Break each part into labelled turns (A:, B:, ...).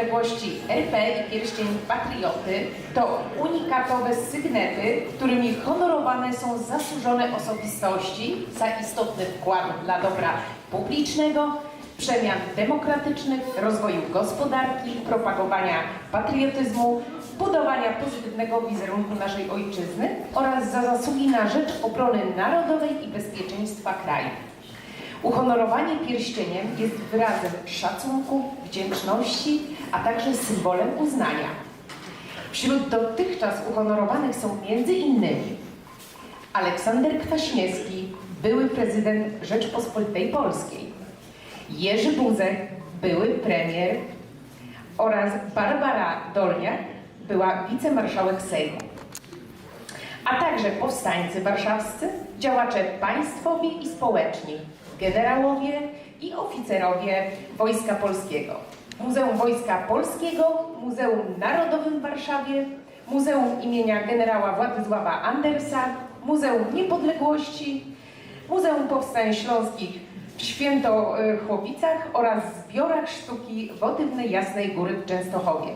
A: niepodległości RP i pierścień patrioty to unikatowe sygnety, którymi honorowane są zasłużone osobistości za istotny wkład dla dobra publicznego, przemian demokratycznych, rozwoju gospodarki, propagowania patriotyzmu, budowania pozytywnego wizerunku naszej ojczyzny oraz za zasługi na rzecz obrony narodowej i bezpieczeństwa kraju. Uhonorowanie pierścieniem jest wyrazem szacunku, wdzięczności, a także symbolem uznania. Wśród dotychczas uhonorowanych są między innymi Aleksander Kwaśniewski, były prezydent Rzeczpospolitej Polskiej, Jerzy Buzek, były premier oraz Barbara Dolniak, była wicemarszałek Sejmu a także powstańcy warszawscy, działacze państwowi i społeczni, generałowie i oficerowie Wojska Polskiego. Muzeum Wojska Polskiego, Muzeum Narodowym w Warszawie, Muzeum imienia generała Władysława Andersa, Muzeum Niepodległości, Muzeum Powstań Śląskich w Świętochłowicach oraz zbiorach sztuki Wotywnej Jasnej Góry w Częstochowie.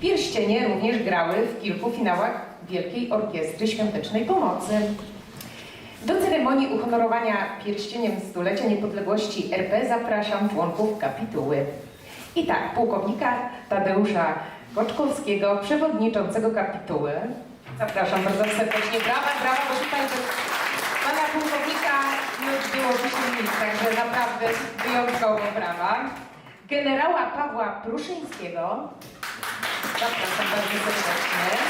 A: Pierścienie również grały w kilku finałach Wielkiej Orkiestry Świątecznej Pomocy. Do ceremonii uhonorowania pierścieniem stulecia niepodległości RP zapraszam członków kapituły. I tak, pułkownika Tadeusza Koczkowskiego, przewodniczącego kapituły. Zapraszam bardzo serdecznie. Brawa, brawa, tutaj bez pana pułkownika byłoby się nic, także naprawdę wyjątkowo brawa. Generała Pawła Pruszyńskiego. Zapraszam bardzo serdecznie.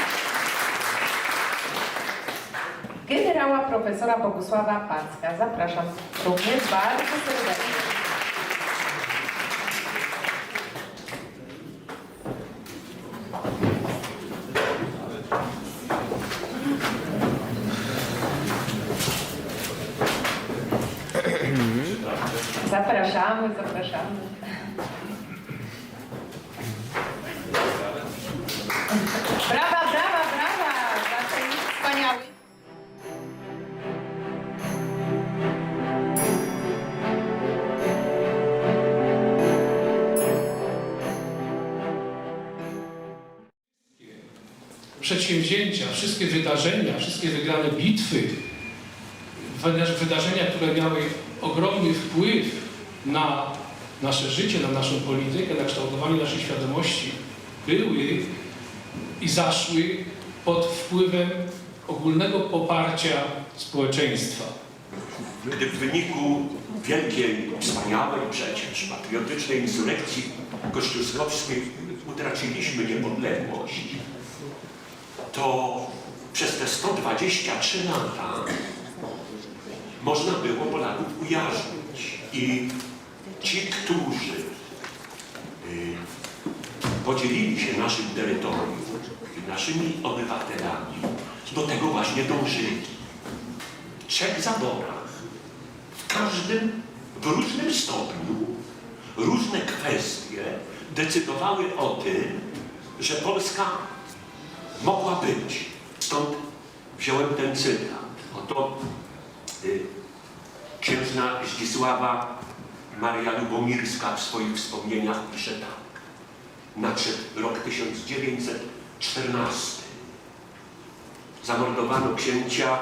A: Generała profesora Bogusława Packa. Zapraszam również bardzo serdecznie. Zapraszamy, zapraszamy.
B: Przedsięwzięcia, wszystkie wydarzenia, wszystkie wygrane bitwy, wyda- wydarzenia, które miały ogromny wpływ na nasze życie, na naszą politykę, na kształtowanie naszej świadomości, były i zaszły pod wpływem ogólnego poparcia społeczeństwa.
C: Gdy w wyniku wielkiej, wspaniałej przecież patriotycznej insurrekcji kościuszkowskiej utraciliśmy niepodległość, to przez te 123 lata można było Polaków ujarzmić. I ci, którzy y, podzielili się naszym terytorium naszymi obywatelami, do tego właśnie dążyli. W trzech zaborach, w każdym, w różnym stopniu, różne kwestie decydowały o tym, że Polska mogła być. Stąd wziąłem ten cytat. Oto y, księżna Zdzisława Maria Lubomirska w swoich wspomnieniach pisze tak. Nadszedł rok 1914. Zamordowano księcia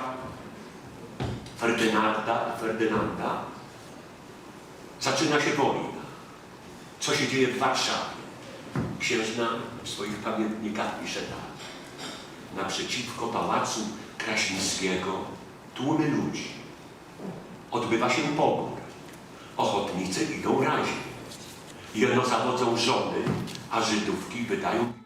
C: Ferdynanda, Ferdynanda. Zaczyna się wojna. Co się dzieje w Warszawie? Księżna w swoich pamiętnikach pisze tak. Naprzeciwko pałacu Krasińskiego tłumy ludzi. Odbywa się pobór. Ochotnicy idą raźnie. Jeno zawodzą żony, a Żydówki wydają